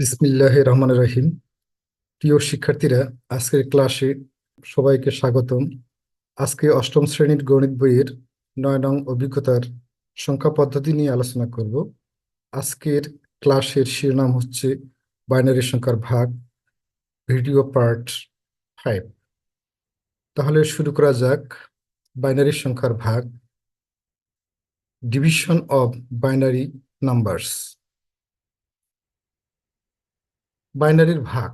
বিসমিল্লাহ রহমান রাহিম। প্রিয় শিক্ষার্থীরা, আজকের ক্লাসে সবাইকে স্বাগতম। আজকে অষ্টম শ্রেণির গণিত বইয়ের নয় নং অভিজ্ঞতার সংখ্যা পদ্ধতি নিয়ে আলোচনা করব। আজকের ক্লাসের শিরোনাম হচ্ছে বাইনারি সংখ্যার ভাগ, ভিডিও পার্ট ফাইভ। তাহলে শুরু করা যাক। বাইনারি সংখ্যার ভাগ, ডিভিশন অফ বাইনারি নাম্বারস। বাইনারির ভাগ।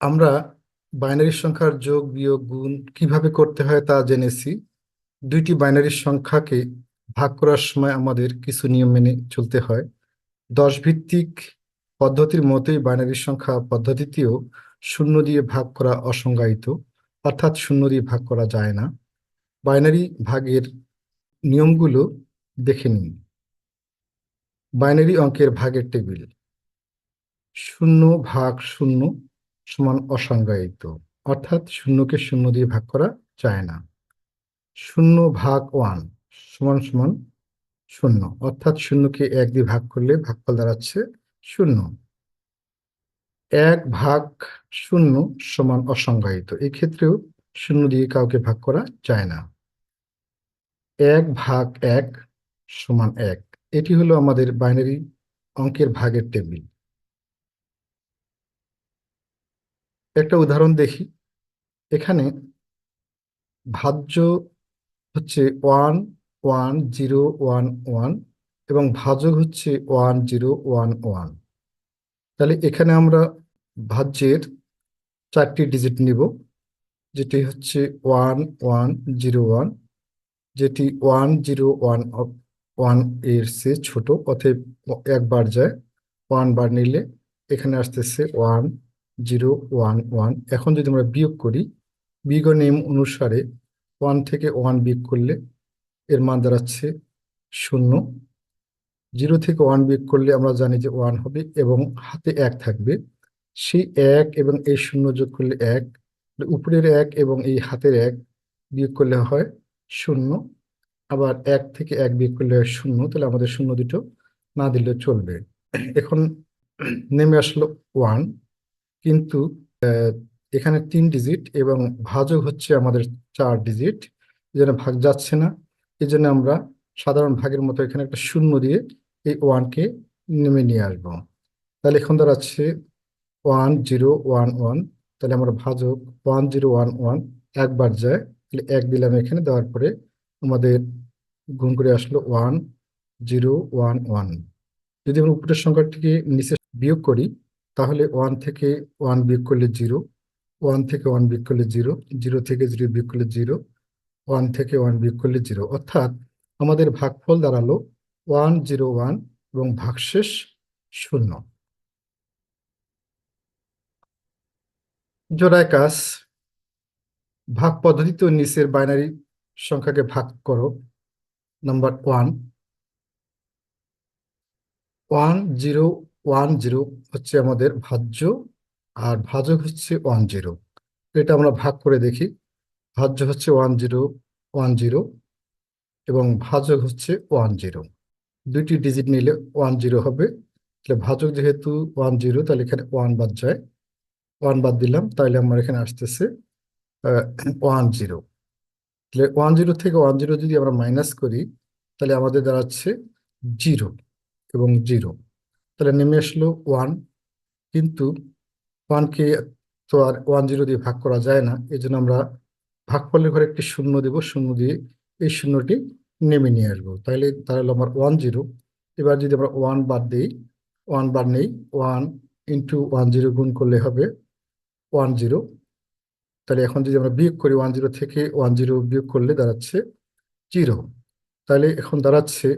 আমরা বাইনারি সংখ্যার যোগ, বিয়োগ, গুণ কীভাবে করতে হয় তা জেনেছি। দুইটি বাইনারি সংখ্যাকে ভাগ করার সময় আমাদের কিছু নিয়ম মেনে চলতে হয়। দশ ভিত্তিক পদ্ধতির মতোই বাইনারি সংখ্যা পদ্ধতিতেও শূন্য দিয়ে ভাগ করা অসংজ্ঞায়িত, অর্থাৎ শূন্য দিয়ে ভাগ করা যায় না। বাইনারি ভাগের নিয়মগুলো দেখে নিন। বাইনারি অঙ্কের ভাগের টেবিল। শূন্য ভাগ শূন্য সমান অসংজ্ঞায়িত। অর্থাৎ শূন্যকে শূন্য দিয়ে ভাগ করা যায় না। শূন্য ভাগ ওয়ান সমান সমান শূন্য। অর্থাৎ শূন্যকে এক দিয়ে ভাগ করলে ভাগফল দাঁড়াচ্ছে শূন্য। এক ভাগ শূন্য সমান অসংজ্ঞায়িত। এক্ষেত্রেও শূন্য দিয়ে কাউকে ভাগ করা যায় না। এক ভাগ এক সমান এক। এটি হলো আমাদের বাইনারি অঙ্কের ভাগের টেবিল। একটা উদাহরণ দেখি। এখানে ভাজ্য হচ্ছে one one, zero, one one এবং ভাজক হচ্ছে ওয়ান, জিরো, ওয়ান ওয়ান। তাহলে এখানে আমরা ভাজ্যের চারটি ডিজিট নিব। যেটি হচ্ছে ওয়ান ওয়ান, জিরো, ওয়ান। যেটি ওয়ান, জিরো, ওয়ান ওয়ানের সে ছোট, অতএব একবার যায় ওয়ান বার নিলে এখানে আসতেছে ওয়ান জিরো ওয়ান ওয়ান। এখন যদি আমরা বিয়োগ করি বিয়োগ নিয়ম অনুসারে ওয়ান থেকে ওয়ান বিয়োগ করলে এর মান দাঁড়াচ্ছে শূন্য। জিরো থেকে ওয়ান বিয়োগ করলে আমরা জানি যে ওয়ান হবে এবং হাতে এক থাকবে। সেই এক এবং এই শূন্য যোগ করলে এক। উপরের এক এবং এই হাতের এক বিয়োগ করলে হয় শূন্য। আবার এক থেকে এক বিয়োগ করলে হয় শূন্য। তাহলে আমাদের শূন্য দুটো না দিলে চলবে। এখন নেমে আসলো ওয়ান। কিন্তু এখানে তিন ডিজিট এবং ভাজক হচ্ছে আমাদের চার ডিজিট এই ভাগ যাচ্ছে না। এই জন্য আমরা সাধারণ ভাগের মতো এখানে একটা শূন্য দিয়ে এই ওয়ানকে নেমে নিয়ে আসব। তাহলে এখন দাঁড়াচ্ছে ওয়ান জিরো ওয়ান ওয়ান তাহলে আমরা ভাজক ওয়ান জিরো ওয়ান ওয়ান একবার যায়, তাহলে এক দিলাম এখানে, দেওয়ার পরে আমাদের গুণ করে আসলো ওয়ান জিরো ওয়ান ওয়ান যদি আমরা উপরের সংখ্যাটিকে নিচে বিয়োগ করি তাহলে ওয়ান থেকে ওয়ান বিয়োগ করলে জিরো ওয়ান থেকে ওয়ান বিয়োগ করলে জিরো জিরো থেকে জিরো বিয়োগ করলে জিরো ওয়ান থেকে ওয়ান বিয়োগ করলে জিরো অর্থাৎ আমাদের ভাগফল দাঁড়াল ওয়ান জিরো ওয়ান এবং ভাগশেষ শূন্য। জোড়ায় কাজ ভাগ পদ্ধতিতে নিচের বাইনারি সংখ্যাকে ভাগ করো। Number one one zero one zero হচ্ছে আমাদের ভাজ্য আর ভাজক হচ্ছে ওয়ান জিরো। এটা আমরা ভাগ করে দেখি। ভাজ্য হচ্ছে ওয়ান জিরো ওয়ান জিরো এবং ভাজক হচ্ছে ওয়ান জিরো। দুইটি ডিজিট নিলে ওয়ান জিরো হবে। তাহলে ভাজক যেহেতু ওয়ান জিরো, তাহলে এখানে ওয়ান বাদ যায়। ওয়ান বাদ দিলাম, তাহলে আমার এখানে আসতেছে ওয়ান জিরো। তাহলে ওয়ান জিরো থেকে ওয়ান জিরো যদি আমরা মাইনাস করি, তাহলে আমাদের দাঁড়াচ্ছে জিরো এবং জিরো। তাহলে নেমে আসলো ওয়ান কিন্তু ওয়ানকে তো আর ওয়ান জিরো দিয়ে ভাগ করা যায় না, এই জন্য আমরা ভাগফলের ঘরে একটি শূন্য দেব, শূন্য দিয়ে এই শূন্যটি নেমে নিয়ে আসব। তাহলে তাহলে আমার ওয়ান জিরো এবার যদি আমরা ওয়ান বাদ দিই ওয়ান বার নেই ওয়ান ইন্টু ওয়ান জিরো গুণ করলে হবে ওয়ান জিরো তাহলে এখন যদি আমরা বিয়োগ করি ওয়ান জিরো থেকে ওয়ান জিরো বিয়োগ করলে দাঁড়াচ্ছে জিরো তাহলে এখন দাঁড়াচ্ছে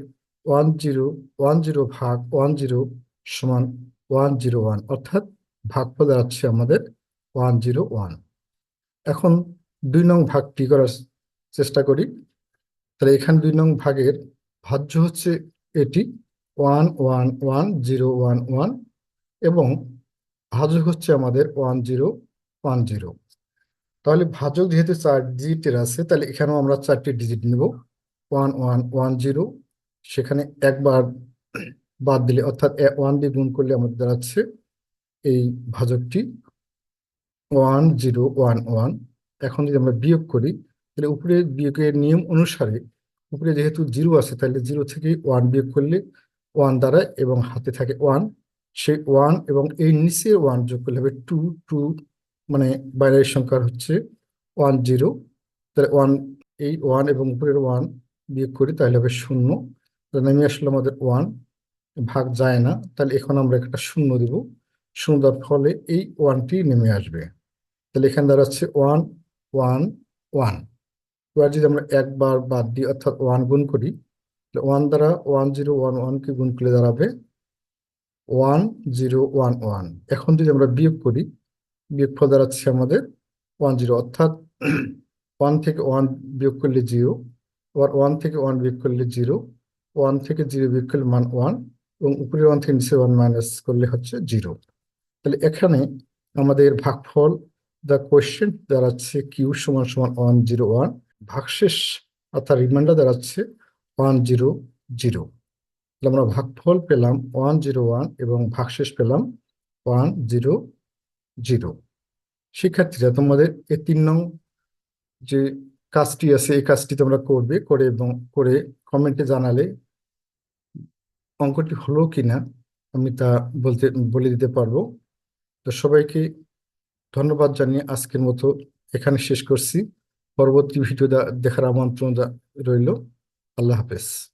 ওয়ান জিরো ওয়ান জিরো ভাগ ওয়ান জিরো সমান ওয়ান জিরো ওয়ান, অর্থাৎ ভাগফল দাঁড়াচ্ছে আমাদের ওয়ান জিরো ওয়ান। এখন দুই নং ভাগটি করার চেষ্টা করি? তাহলে এখানে দুই নং ভাগের ভাজ্য হচ্ছে এটি one one one zero one one এবং ভাজক হচ্ছে আমাদের ওয়ান জিরো ওয়ান জিরো। তাহলে ভাজক যেহেতু চার ডিজিটের আছে, তাহলে এখানেও আমরা চারটি ডিজিট নেব। ওয়ান ওয়ান ওয়ান জিরো, সেখানে একবার বাদ দিলে, অর্থাৎ ওয়ান দিয়ে গুণ করলে আমাদের দাঁড়াচ্ছে এই ভাজকটি ওয়ান জিরো ওয়ান ওয়ান। এখন যদি আমরা বিয়োগ করি, তাহলে উপরে বিয়োগের নিয়ম অনুসারে উপরে যেহেতু জিরো আছে, তাহলে জিরো থেকে ওয়ান বিয়োগ করলে ওয়ান দ্বারা এবং হাতে থাকে ওয়ান। সেই ওয়ান এবং এই নিচে ওয়ান যোগ করলে হবে টু টু মানে বাইরের সংখ্যা হচ্ছে ওয়ান জিরো। তাহলে ওয়ান, এই ওয়ান এবং উপরের ওয়ান বিয়োগ করি তাহলে হবে শূন্য। তাহলে নেমে আসলে আমাদের ওয়ান। ভাগ যায় না, তাহলে এখন আমরা একটা শূন্য দেব। শূন্য দেওয়ার ফলে এই ওয়ানটি নেমে আসবে। তাহলে এখানে দাঁড়াচ্ছে ওয়ান ওয়ান ওয়ান এবার যদি আমরা একবার বাদ দিই, অর্থাৎ ওয়ান গুণ করি, তাহলে ওয়ান দ্বারা ওয়ান জিরো ওয়ান ওয়ানকে গুণ করলে দাঁড়াবে ওয়ান জিরো ওয়ান ওয়ান এখন যদি আমরা বিয়োগ করি বিয়োগফল দাঁড়াচ্ছে আমাদের ওয়ান জিরো অর্থাৎ ওয়ান থেকে ওয়ান বিয়োগ করলে জিরো আবার ওয়ান থেকে ওয়ান বিয়োগ করলে জিরো ওয়ান থেকে জিরো বিয়োগ করলে মান ওয়ান এবং উপরের ওয়ান থেকে নিচে ওয়ান মাইনাস করলে হচ্ছে জিরো তাহলে এখানে আমাদের ভাগফল দ্য কোয়েশ্চেন দাঁড়াচ্ছে কিউ সমান সমান ওয়ান জিরো ওয়ান ভাগশেষ অর্থাৎ রিমাইন্ডার দাঁড়াচ্ছে ওয়ান জিরো জিরো তাহলে আমরা ভাগফল পেলাম ওয়ান জিরো ওয়ান এবং ভাগশেষ পেলাম ওয়ান জিরো জিরো শিক্ষার্থীরা তোমাদের এই তিন নং যে কাজটি আছে, এই কাজটি তোমরা করবে, করে এবং করে কমেন্টে জানালে অঙ্কটি হলো কিনা আমি তা বলতে, বলে দিতে পারব। তো সবাইকে ধন্যবাদ জানিয়ে আজকের মতো এখানে শেষ করছি। পরবর্তী ভিডিও দেখার আমন্ত্রণ রইল। আল্লাহ হাফেজ।